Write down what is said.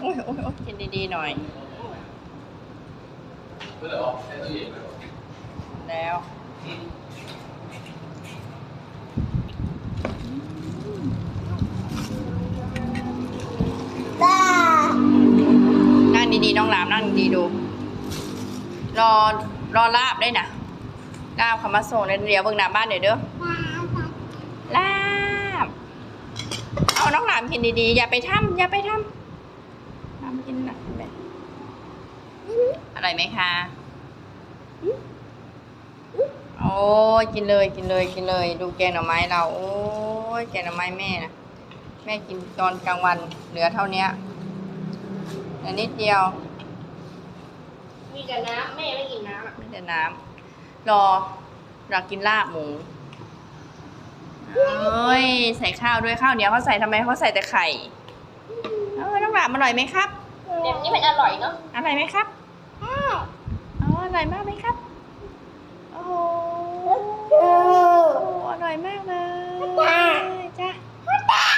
โอ้ยโอ้ยโอ้ยกินดีๆหน่อย แล้วบ้านั่งดีๆน้องหลามนั่งดีๆดู รอรอลาบได้นะลาบเขามาส่งเดี๋ยวเบิ่งหน้าบ้านเดี๋ยวเด้อลาบ เอาน้องหลามกินดีๆ อย่าไปทำอย่าไปทำ ทำกินนะแบบอะไรไหมคะโอ้ยกินเลยกินเลยกินเลย ดูแกงหน่อไม้เรา โอ้ยแกงหน่อไม้แม่นะแม่กินตอนกลางวันเหลือเท่าเนี้ยเหลือนิดเดียว มีแต่น้ำแม่ไม่กินน้ำอะไม่แต่น้ำรอเรากินลาบหมูเอ้ยใส่ข้าวด้วยข้าวเหนียวเขาใส่ทำไมเขาใส่แต่ไข่ เออน้องหลามอร่อยไหมครับแบบนี้มันอร่อยเนาะอร่อยไหมครับอ๋ออร่อยมากไหมครับอ้โหโอ้โหอร่อยมากเลย